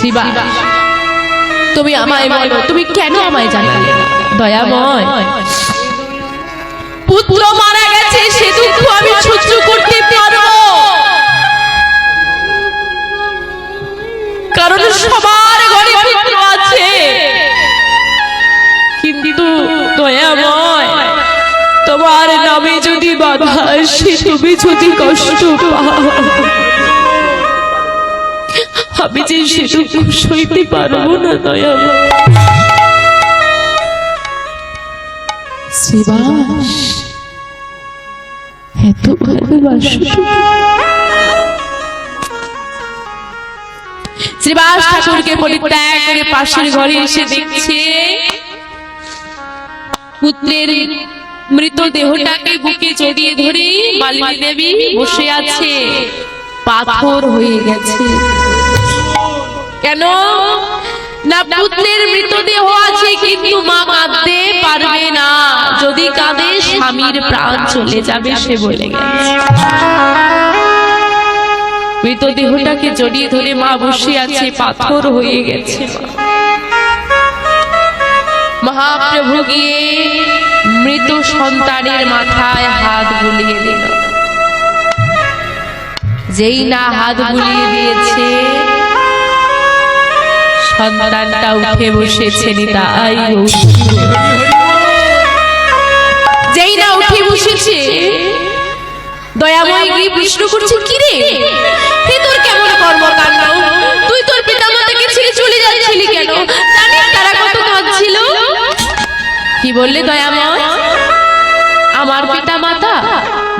শ্রীবা তুমি আমায় বলো তুমি কেন আমায় জানালে? দয়াময়। পুত্র মারা গেছে সে দুঃখ আমি সহ্য করতে পারব। কারণ সবার ঘরে পুত্র আছে। কিন্তু দয়াময় তোমার নামে যদি বাধা আসে তুমি যদি কষ্ট পাও। আমি যে সে দুঃখ সইতে পারব না দয়াময় শ্রীবাস এত ভালোবাসো শ্রীবাস ঠাকুরকে পরিত্যাগ করে পাশের ঘরে এসে দেখছে পুত্রের মৃত দেহটাকে বুকে জড়িয়ে ধরে মালিনী দেবী বসে আছে। পাথর হয়ে গেছে। কেন? না পুত্রের মৃতদেহ আছে, কিন্তু মা কাঁদতে পারবে না। যদি কাঁদে, স্বামীর প্রাণ চলে যাবে, সে বলে গেছে। মৃতদেহটাকে জড়িয়ে ধরে মা বসে আছে, পাথর হয়ে গেছে। মহাপ্রভু গিয়ে মৃত সন্তানের মাথায় হাত বুলিয়ে দিল। যেই না হাত বুলিয়ে দিয়েছে সন্তানটা উঠে বসেছে গৌর। যেই না উঠে বসেছে দয়াময় গিয়ে প্রশ্ন করছে কি রে? হে তোর কেমন কর্মকাণ্ড? তুই তোর পিতামাতাকে ছেড়ে চলে যাচ্ছিলি কেন? জানিস তারা কত কাঁদছিল? কি বললে দয়াময়? আমার পিতা মাতা?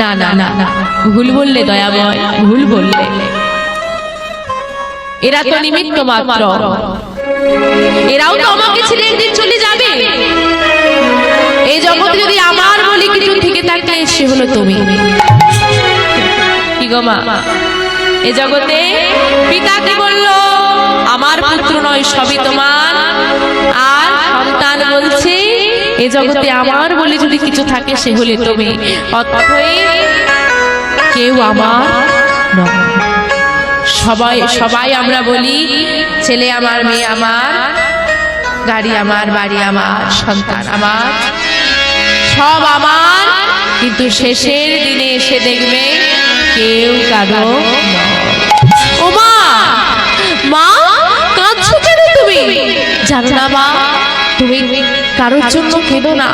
না না না না ভুল বললে দয়াময় ভুল বললে। এরা তো নিমিত্ত মাত্র। এরাও তো আমাকে ছেড়ে একদিন চলে যাবে। এই জগতে যদি আমার বলে কিছু থেকে থাকে সে হলো তুমি। কি গো মা? এ জগতে পিতা কি বলল আমার পুত্র নয় সবই তোমার। আর সন্তান বলছে এ জগতে আমার বলে যদি কিছু থাকে সে হলে তুমি। অতএব কেউ আমার নয়। সবাই সবাই আমরা বলি ছেলে আমার মেয়ে আমার গাড়ি আমার বাড়ি আমার সন্তান আমার। সব আমার কিন্তু শেষের দিনে এসে দেখবে কেউ কারও। ও মা! মা কাঁদছো কেন তুমি? জানো না মা তুমি কারোর জন্য কেঁদো না।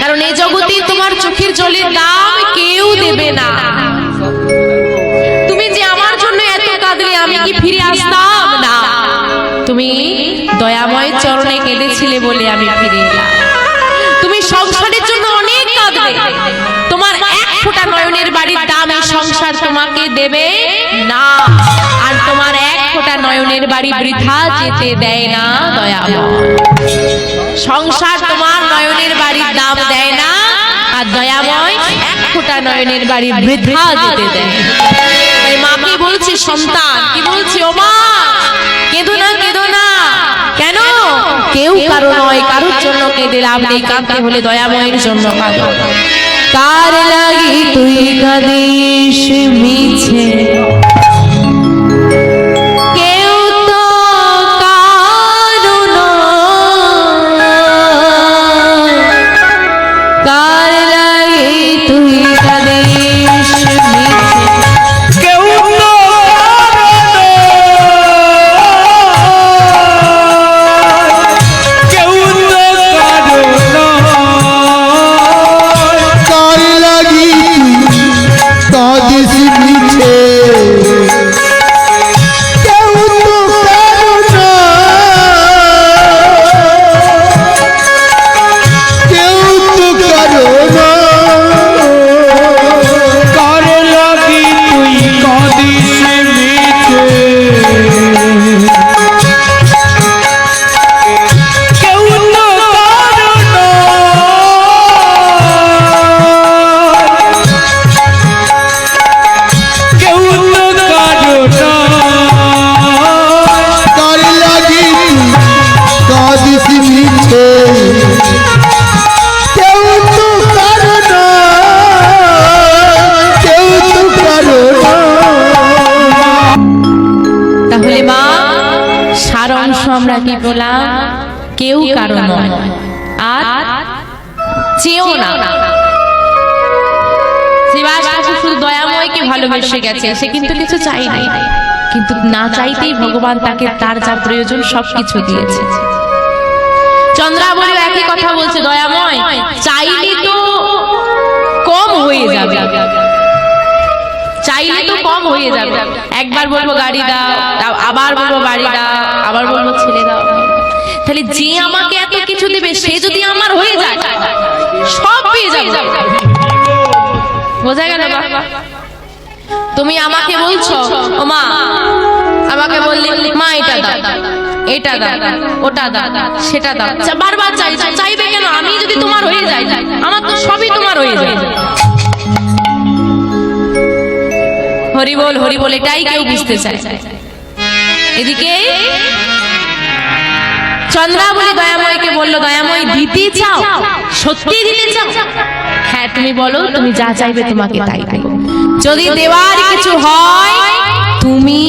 কারণ এই জগতে তোমার চোখের জলের দাম কেউ দেবে না। ফিরে আসতাম? না। তুমি দয়াময় চরণে কেঁদেছিলে বলে আমি ফিরে এলাম। তুমি সংসারের জন্য অনেক কাঁদলে তোমার এক ফোঁটা নয়নের বাড়ির দাম এই সংসার তোমাকে দেবে না। আর তোমার এক ফোঁটা নয়নের বাড়ি বৃথা যেতে দেয় না দয়াময়। সংসার তোমার নয়নের বাড়ির দাম দেয় না, আর দয়াময় এক ফোঁটা নয়নের বাড়ি বৃথা যেতে দেয় বলছে সন্তান? কি বলছে? ও মা! কেঁদো না কেঁদো না। কেন? কেউ কারও নয়, কারোর জন্য কেঁদে লাভ নেই। কাঁদতে হলে দয়াময়ের জন্য কাঁদো। কার লাগি তুই কাঁদিস মিছে? ভালোবেসে গেছে, সে কিন্তু কিছু চাই নাই কিন্তু না চাইতেই ভগবান তাকে তার যা প্রয়োজন সবকিছু দিয়েছে। চন্দ্রাবলী একই কথা বলছে, দয়াময়, চাইলে তো কম হয়ে যাবে। চাইলে তো কম হয়ে যাবে। একবার বলব গাড়ি দাও আবার বলব বাড়ি দাও, আবার বলব ছেলে দাও। তাহলে যে আমাকে এত কিছু দেবে, সে যদি আমার হয়ে যায়, সব পেয়ে যাবে। বোঝা গেল? তুমি আমাকে বলছো? ও মা আমাকে বললে মা এটা দাও। এটা দাও ওটা দাও সেটা দাও। আচ্ছা, বারবার চাই চাই- চাইবে কেন? আমি যদি তোমার হয়ে যাই আমার তো সবই তোমার হয়ে যায় হরি বল হরি বল এটাই কেউ বুঝতে চায়। এদিকে চন্দ্রাবলী দয়াময়কে বলল দয়াময় দিতে চাও? সত্যি দিতে চাও? হ্যাঁ তুমি বলো তুমি যা চাইবে তোমাকে তাই দেব। যদি দেওয়ার কিছু হয় তুমি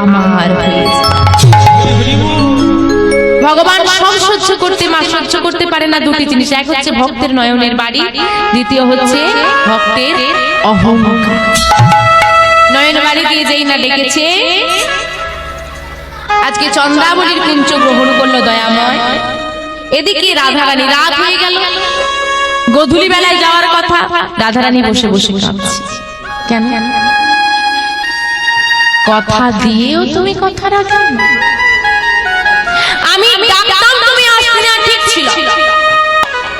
আমার হয়ে ভগবান সব সহ্য করতে মা সহ্য করতে পারে না দুটি জিনিস। এক হচ্ছে ভক্তের নয়নের বাড়ি দ্বিতীয় হচ্ছে ভক্তের অহংকার। নয়ন বাড়ি দিয়ে যেই না ডেকেছে আজকে চন্দ্রাবলীর কুঞ্চ গ্রহণ করল দয়াময়। এদিকে রাধারানী রাত হয়ে গেল। গধূলি বেলায় যাওয়ার কথা রাধারানী বসে বসে কাঁদছে। কেন? কথা দিয়েও তুমি কথা রাখো আমি ডাকতাম তুমি আসবে না ঠিক ছিল।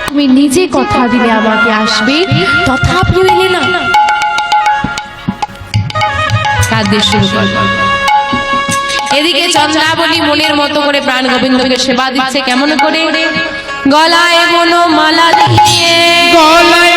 তুমি নিজে কথা দিলে আমাকে আসবে তথাপি এলে না। কাঁদতে শুরু করল। এদিকে চন্দ্রাবলী মনের মতো করে প্রাণ গোবিন্দকে সেবা দিচ্ছে কেমন করে? গলায় মনো মালা দিয়ে। গলায়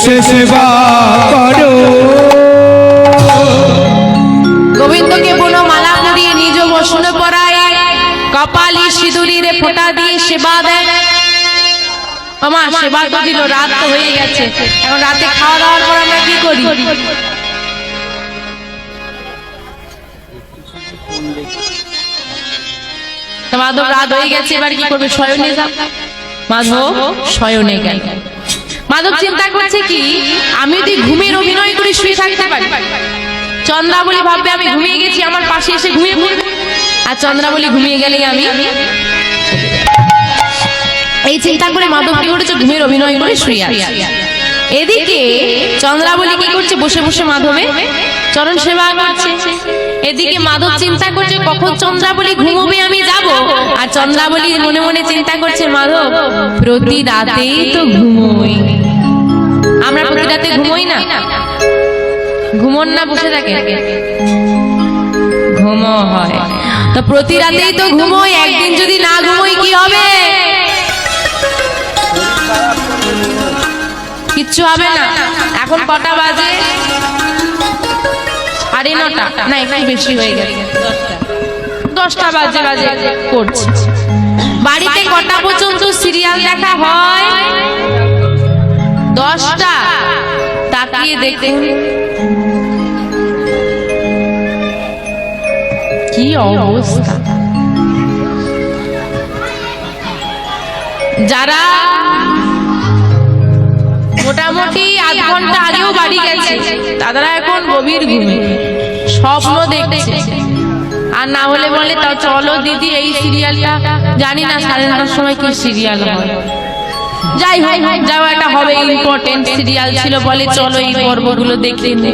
এসে সেবা করো। গোবিন্দকে পুনঃ মালা পরিয়ে নিজ বসন পরায়, কপালি সিঁদুরির ফোঁটা দিয়ে সেবা দেয়। আমা সেবা তো দিল, রাত তো হয়ে গেছে। এখন রাতে খাওয়া দাওয়ার পর আমরা কি করি? মাধব, রাত হয়ে গেছে, এবার কি করবে? শয়নে যাও মাধব, শয়নে গেল। মাধব চিন্তা করছে কি? আমি যদি ঘুমের অভিনয় করে শুয়ে থাকতে পারি। চন্দ্রাবলী ভাববে আমি ঘুমিয়ে গেছি, আমার পাশে এসে ঘুমিয়ে পড়বে। আর চন্দ্রাবলী ঘুমিয়ে গেলেই আমি এই চিন্তা করে মাধব কি করেছে? ঘুমের অভিনয় করে শুয়ে আছে। এদিকে চন্দ্রাবলী কি করছে? বসে বসে মাধবে চরণ সেবা করছে। এদিকে মাধব চিন্তা করছে, কখন চন্দ্রাবলী ঘুমোবে আমি যাব? আর চন্দ্রাবলী মনে মনে চিন্তা করছে, মাধব প্রতি রাতেই তো ঘুমোই। আমরা প্রতি রাতে ঘুমোই না। ঘুমন না বসে থাকে। ঘুমো হয়। তো প্রতি রাতেই তো ঘুমোই একদিন যদি না ঘুমোই কি হবে? কিচ্ছু হবে না। এখন কটা বাজে? সাড়ে নটা। না একটু বেশি হয়ে গেছে। দশটা বাজে বাজে করছে। বাড়িতে কটা পর্যন্ত সিরিয়াল দেখা হয়? দশটা। তাকিয়ে দেখুন। কি অবস্থা? যারা মোটামুটি আধ ঘণ্টা আগেও বাড়ি গেছে, তারা এখন গভীর ঘুমে। স্বপ্ন দেখছে। আর না হলে বলে তাও চলো দিদি, এই সিরিয়ালটা জানি না সাড়ে নটার সময় কি সিরিয়াল হয়। যাই হোক যাও একটা হবে ইম্পর্টেন্ট সিরিয়াল ছিল বলে চলো এই পর্বগুলো দেখে নে।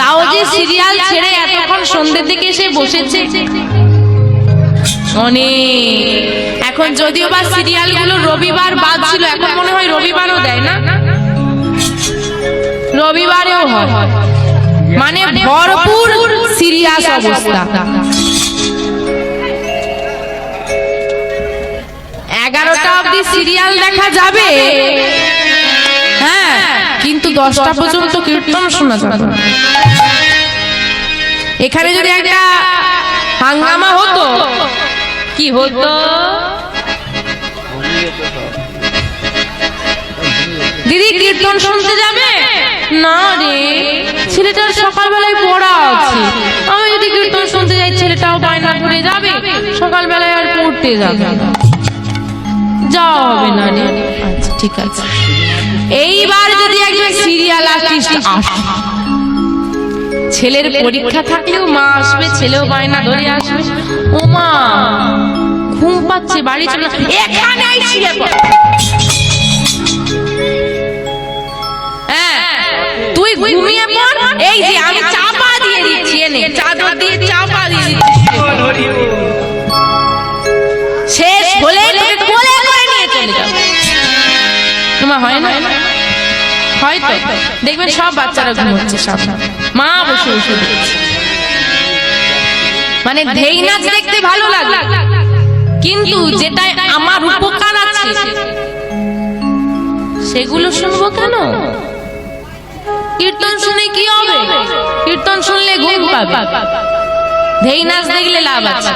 তাও যে সিরিয়াল ছেড়ে এতক্ষণ সন্ধ্যের দিকে এসে বসেছে। অনেক। এখন যদিও বা সিরিয়াল সিরিয়ালগুলো রবিবার বাদ ছিল, এখন মনে হয় রবিবারও দেয় না? রবিবারেও হয়। মানে ভরপুর সিরিয়াস অবস্থা। অবধি সিরিয়াল দেখা যাবে। হ্যাঁ কিন্তু দশটা পর্যন্ত কীর্তন শোনা যাবে এখানে যদি একটা হাঙ্গামা হতো, কি হতো? দিদি, কীর্তন শুনতে যাবে? না রে, ছেলেটার সকালবেলায় পড়া আছে। আমি যদি কীর্তন শুনতে যাই, ছেলেটাও বায়না ধরে যাবে, সকালবেলায় আর পড়তে যাবে। যাওয়া হবে না রে আচ্ছা ঠিক আছে। এইবার যদি একজন সিরিয়াল আর্টিস্ট আসে ছেলের পরীক্ষা থাকলেও মা আসবে ছেলেও বায়না ধরে আসবে। ও মা ঘুম পাচ্ছে বাড়ি চলে এখানে ছিঁড়ে পড়। হয়তো দেখবেন সব বাচ্চারা ঘুমোচ্ছে সব। মা বসে বসে মানে ধেই নাচ দেখতে ভালো লাগে। কিন্তু যেটাই আমার উপকার আছে সেগুলো শুনব কেন? কীর্তন শুনে কি হবে? কীর্তন শুনলে ঘুম পাবে। ধেই নাচ দেখলে লাভ আছে।